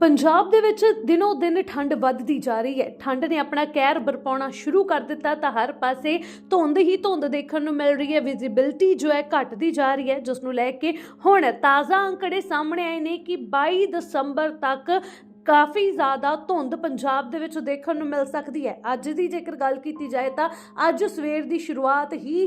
ਪੰਜਾਬ ਦੇ ਵਿੱਚ ਦਿਨੋ ਦਿਨ ਠੰਡ ਵੱਧਦੀ ਜਾ ਰਹੀ ਹੈ। ਠੰਡ ਨੇ ਆਪਣਾ ਕਹਿਰ ਬਰਪਾਉਣਾ ਸ਼ੁਰੂ ਕਰ ਦਿੱਤਾ ਤਾਂ ਹਰ ਪਾਸੇ ਧੁੰਦ ਹੀ ਧੁੰਦ ਦੇਖਣ ਨੂੰ ਮਿਲ ਰਹੀ ਹੈ। ਵਿਜ਼ਿਬਿਲਟੀ ਜੋ ਹੈ ਘਟਦੀ ਜਾ ਰਹੀ ਹੈ ਜਿਸ ਨੂੰ ਲੈ ਕੇ ਹੁਣ ਤਾਜ਼ਾ ਅੰਕੜੇ ਸਾਹਮਣੇ ਆਏ ਨੇ ਕਿ 22 ਦਸੰਬਰ ਤੱਕ ਕਾਫੀ ਜ਼ਿਆਦਾ ਧੁੰਦ ਪੰਜਾਬ ਦੇ ਵਿੱਚ ਦੇਖਣ ਨੂੰ ਮਿਲ ਸਕਦੀ ਹੈ। ਅੱਜ ਦੀ ਜੇਕਰ ਗੱਲ ਕੀਤੀ ਜਾਏ ਤਾਂ ਅੱਜ ਸਵੇਰ ਦੀ ਸ਼ੁਰੂਆਤ ਹੀ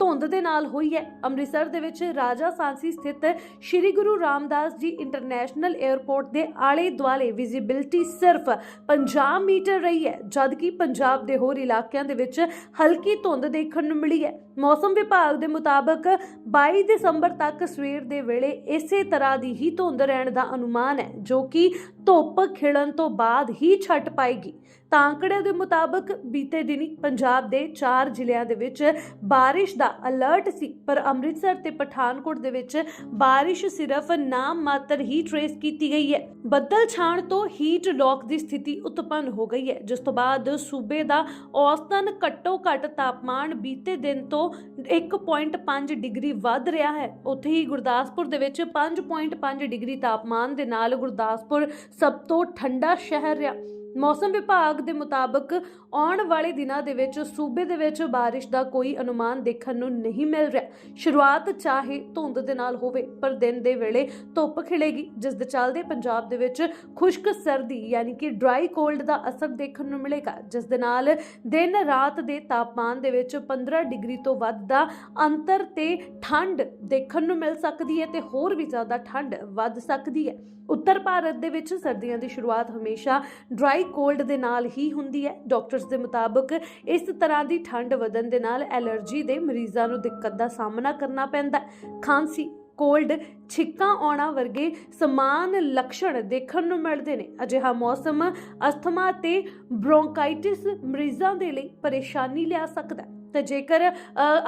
ਧੁੰਦ ਦੇ ਨਾਲ ਹੋਈ ਹੈ। ਅੰਮ੍ਰਿਤਸਰ ਦੇ ਵਿੱਚ ਰਾਜਾ ਸਾਂਸੀ ਸਥਿਤ ਸ਼੍ਰੀ ਗੁਰੂ ਰਾਮਦਾਸ ਜੀ ਇੰਟਰਨੈਸ਼ਨਲ 에ਅਰਪੋਰਟ ਦੇ ਆਲੇ ਦੁਆਲੇ ਵਿਜ਼ਿਬਿਲਟੀ ਸਿਰਫ 50 ਮੀਟਰ ਰਹੀ ਹੈ, ਜਦਕਿ ਪੰਜਾਬ ਦੇ ਹੋਰ ਇਲਾਕਿਆਂ ਦੇ ਵਿੱਚ ਹਲਕੀ ਧੁੰਦ ਦੇਖਣ ਨੂੰ ਮਿਲੀ ਹੈ। ਮੌਸਮ ਵਿਭਾਗ ਦੇ ਮੁਤਾਬਕ 22 ਦਸੰਬਰ ਤੱਕ ਸਵੇਰ ਦੇ ਵੇਲੇ ਇਸੇ ਤਰ੍ਹਾਂ ਦੀ ਹੀ ਧੁੰਦ ਰਹਿਣ ਦਾ ਅਨੁਮਾਨ ਹੈ, ਜੋ ਕਿ ਧੁੱਪ ਖਿਲਣ ਤੋਂ ਬਾਅਦ ਹੀ ਛੱਟ ਪਾਏਗੀ। ਤਾਂ ਅੰਕੜਿਆਂ ਦੇ ਮੁਤਾਬਕ ਬੀਤੇ ਦਿਨੀ ਪੰਜਾਬ ਦੇ 4 ਜ਼ਿਲ੍ਹਿਆਂ ਦੇ ਵਿੱਚ ਬਾਰਿਸ਼ ਦਾ ਅਲਰਟ ਸੀ, ਪਰ ਅੰਮ੍ਰਿਤਸਰ ਤੇ ਪਠਾਨਕੋਟ ਦੇ ਵਿੱਚ ਬਾਰਿਸ਼ ਸਿਰਫ ਨਾਮ ਮਾਤਰ ਹੀ ਟਰੇਸ ਕੀਤੀ ਗਈ ਹੈ। ਬੱਦਲ ਛਾਣ ਤੋਂ ਹੀਟ ਲੌਕ ਦੀ ਸਥਿਤੀ ਉਤਪੰਨ ਹੋ ਗਈ ਹੈ, ਜਿਸ ਤੋਂ ਬਾਅਦ ਸੂਬੇ ਦਾ ਔਸਤਨ ਘੱਟੋ ਘੱਟ ਤਾਪਮਾਨ ਬੀਤੇ ਦਿਨ ਤੋਂ 1.5 ਡਿਗਰੀ ਵੱਧ ਰਿਹਾ ਹੈ। ਉੱਥੇ ਹੀ ਗੁਰਦਾਸਪੁਰ ਦੇ ਵਿੱਚ 5.5 ਡਿਗਰੀ ਤਾਪਮਾਨ ਦੇ ਨਾਲ ਗੁਰਦਾਸਪੁਰ ਸਭ ਤੋਂ ਠੰਡਾ ਸ਼ਹਿਰ ਰਿਹਾ। ਮੌਸਮ ਵਿਭਾਗ ਦੇ ਮੁਤਾਬਕ ਆਉਣ ਵਾਲੇ ਦਿਨਾਂ ਦੇ ਵਿੱਚ, ਸੂਬੇ ਦੇ ਵਿੱਚ ਬਾਰਿਸ਼ ਦਾ ਕੋਈ ਅਨੁਮਾਨ ਦੇਖਣ ਨੂੰ ਨਹੀਂ ਮਿਲ ਰਿਹਾ। ਸ਼ੁਰੂਆਤ ਚਾਹੇ ਧੁੰਦ ਦੇ ਨਾਲ ਹੋਵੇ, ਪਰ ਦਿਨ ਦੇ ਵੇਲੇ ਧੁੱਪ ਖਿਲੇਗੀ, ਜਿਸ ਦੇ ਚੱਲਦੇ ਪੰਜਾਬ ਦੇ ਵਿੱਚ ਖੁਸ਼ਕ ਸਰਦੀ ਯਾਨੀ ਕਿ ਡਰਾਈ ਕੋਲਡ ਦਾ ਅਸਰ ਦੇਖਣ ਨੂੰ ਮਿਲੇਗਾ, ਜਿਸ ਦੇ ਨਾਲ ਦਿਨ ਰਾਤ ਦੇ ਤਾਪਮਾਨ ਦੇ ਵਿੱਚ 15 ਡਿਗਰੀ ਤੋਂ ਵੱਧ ਦਾ ਅੰਤਰ ਤੇ ਠੰਡ ਦੇਖਣ ਨੂੰ ਮਿਲ ਸਕਦੀ ਹੈ ਤੇ ਹੋਰ ਵੀ ਜ਼ਿਆਦਾ ਠੰਡ ਵੱਧ ਸਕਦੀ ਹੈ। ਉੱਤਰ ਭਾਰਤ ਦੇ ਵਿੱਚ ਸਰਦੀਆਂ ਦੀ ਸ਼ੁਰੂਆਤ ਹਮੇਸ਼ਾ ਡਰਾਈ ਕੋਲਡ ਦੇ ਨਾਲ ਹੀ ਹੁੰਦੀ ਹੈ। ਡਾਕਟਰਸ ਦੇ ਮੁਤਾਬਕ ਇਸ ਤਰ੍ਹਾਂ ਦੀ ਠੰਡ ਵਧਣ ਦੇ ਨਾਲ ਐਲਰਜੀ ਦੇ ਮਰੀਜ਼ਾਂ ਨੂੰ ਦਿੱਕਤ ਦਾ ਸਾਹਮਣਾ ਕਰਨਾ ਪੈਂਦਾ ਖਾਂਸੀ ਕੋਲਡ ਛਿੱਕਾਂ ਆਉਣਾ ਵਰਗੇ ਸਮਾਨ ਲੱਛਣ ਦੇਖਣ ਨੂੰ ਮਿਲਦੇ ਨੇ। ਅਜਿਹਾ ਮੌਸਮ ਅਸਥਮਾ ਤੇ ਬ੍ਰੋਂਕਾਈਟਿਸ ਮਰੀਜ਼ਾਂ ਦੇ ਲਈ ਪਰੇਸ਼ਾਨੀ ਲਿਆ ਸਕਦਾ ਹੈ। ਤੇ ਜੇਕਰ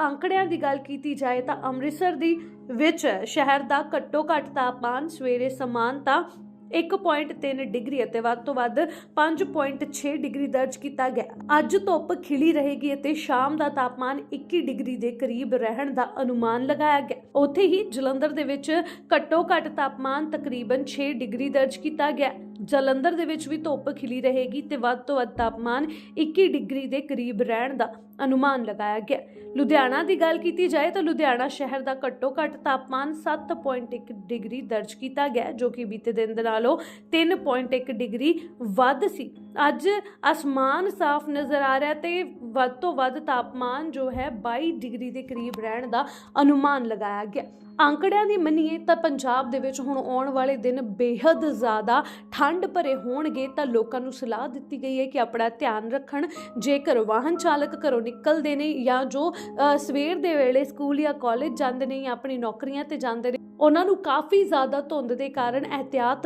ਅੰਕੜਿਆਂ ਦੀ ਗੱਲ ਕੀਤੀ ਜਾਏ ਤਾਂ ਅੰਮ੍ਰਿਤਸਰ ਦੀ ਵਿੱਚ ਸ਼ਹਿਰ ਦਾ ਘੱਟੋ ਘੱਟ ਤਾਪਮਾਨ ਸਵੇਰੇ ਸਮਾਨ ਤਾਂ 1.3 ਡਿਗਰੀ ਅਤੇ ਵੱਧ ਤੋਂ ਵੱਧ 5.6 ਡਿਗਰੀ ਦਰਜ ਕੀਤਾ ਗਿਆ। ਅੱਜ ਧੁੱਪ ਖਿਲੀ ਰਹੇਗੀ ਅਤੇ ਸ਼ਾਮ ਦਾ ਤਾਪਮਾਨ 21 ਡਿਗਰੀ ਦੇ ਕਰੀਬ ਰਹਿਣ ਦਾ ਅਨੁਮਾਨ ਲਗਾਇਆ ਗਿਆ। ਉੱਥੇ ਹੀ ਜਲੰਧਰ ਦੇ ਵਿੱਚ ਘੱਟੋ ਘੱਟ ਤਾਪਮਾਨ ਤਕਰੀਬਨ 6 ਡਿਗਰੀ ਦਰਜ ਕੀਤਾ ਗਿਆ। ਜਲੰਧਰ ਦੇ ਵਿੱਚ ਵੀ ਧੁੱਪ ਖਿਲੀ ਰਹੇਗੀ ਤੇ ਵੱਧ ਤੋਂ ਵੱਧ ਤਾਪਮਾਨ 21 ਡਿਗਰੀ ਦੇ ਕਰੀਬ ਰਹਿਣ ਦਾ ਅਨੁਮਾਨ ਲਗਾਇਆ ਗਿਆ। ਲੁਧਿਆਣਾ ਦੀ ਗੱਲ ਕੀਤੀ ਜਾਏ ਤਾਂ ਲੁਧਿਆਣਾ ਸ਼ਹਿਰ ਦਾ ਘੱਟੋ ਘੱਟ ਤਾਪਮਾਨ 7.1 ਡਿਗਰੀ ਦਰਜ ਕੀਤਾ ਗਿਆ, ਜੋ ਕਿ ਬੀਤੇ ਦਿਨ ਦੇ ਨਾਲੋਂ 3.1 ਡਿਗਰੀ ਵੱਧ ਸੀ। ਅੱਜ ਅਸਮਾਨ ਸਾਫ਼ ਨਜ਼ਰ ਆ ਰਿਹਾ ਤੇ ਵੱਧ ਤੋਂ ਵੱਧ ਤਾਪਮਾਨ ਜੋ ਹੈ 22 ਡਿਗਰੀ ਦੇ ਕਰੀਬ ਰਹਿਣ ਦਾ ਅਨੁਮਾਨ ਲਗਾਇਆ ਗਿਆ। ਅੰਕੜਿਆਂ ਦੀ ਮੰਨੀਏ ਤਾਂ ਪੰਜਾਬ ਦੇ ਵਿੱਚ ਹੁਣ ਆਉਣ ਵਾਲੇ ਦਿਨ ਬੇहद ਜ਼ਿਆਦਾ ਠੰਡ ਭਰੇ ਹੋਣਗੇ ਤਾਂ ਲੋਕਾਂ ਨੂੰ ਸਲਾਹ ਦਿੱਤੀ ਗਈ ਹੈ ਕਿ ਆਪਣਾ ਧਿਆਨ ਰੱਖਣ। ਜੇਕਰ ਵਾਹਨ ਚਾਲਕ ਘਰੋਂ ਨਿਕਲਦੇ ਨੇ ਜਾਂ ਜੋ ਅ, ਸਵੇਰ ਦੇ ਵੇਲੇ ਸਕੂਲ ਜਾਂ ਕਾਲਜ ਜਾਂਦੇ ਨੇ ਜਾਂ ਆਪਣੀ ਨੌਕਰੀਆਂ ਤੇ ਜਾਂਦੇ ਨੇ ਉਹਨਾਂ ਨੂੰ ਕਾਫੀ ਜ਼ਿਆਦਾ ਧੁੰਦ ਦੇ ਕਾਰਨ ਅਹਤਿਆਤ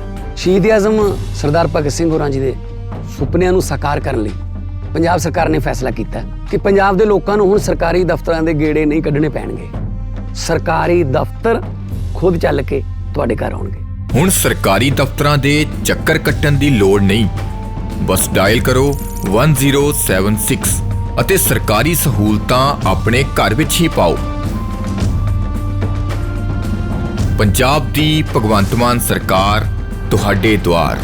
ਸ਼ਹੀਦ ਆਜ਼ਮ ਸਰਦਾਰ ਭਗਤ ਸਿੰਘ ਹੋਰਾਂ ਜੀ ਦੇ ਸੁਪਨਿਆਂ ਨੂੰ ਸਾਕਾਰ ਕਰਨ ਲਈ ਪੰਜਾਬ ਸਰਕਾਰ ਨੇ ਫੈਸਲਾ ਕੀਤਾ ਕਿ ਪੰਜਾਬ ਦੇ ਲੋਕਾਂ ਨੂੰ ਹੁਣ ਸਰਕਾਰੀ ਦਫ਼ਤਰਾਂ ਦੇ ਗੇੜੇ ਨਹੀਂ ਕੱਢਣੇ ਪੈਣਗੇ। ਸਰਕਾਰੀ ਦਫ਼ਤਰ ਖੁਦ ਚੱਲ ਕੇ ਤੁਹਾਡੇ ਘਰ ਆਉਣਗੇ। ਹੁਣ ਸਰਕਾਰੀ ਦਫ਼ਤਰਾਂ ਦੇ ਚੱਕਰ ਕੱਟਣ ਦੀ ਲੋੜ ਨਹੀਂ। ਬਸ ਡਾਇਲ ਕਰੋ 1076 ਅਤੇ ਸਰਕਾਰੀ ਸਹੂਲਤਾਂ ਆਪਣੇ ਘਰ ਵਿੱਚ ਹੀ ਪਾਓ। ਪੰਜਾਬ ਦੀ ਭਗਵੰਤ ਮਾਨ ਸਰਕਾਰ ਤੁਹਾਡੇ ਦੁਆਰ।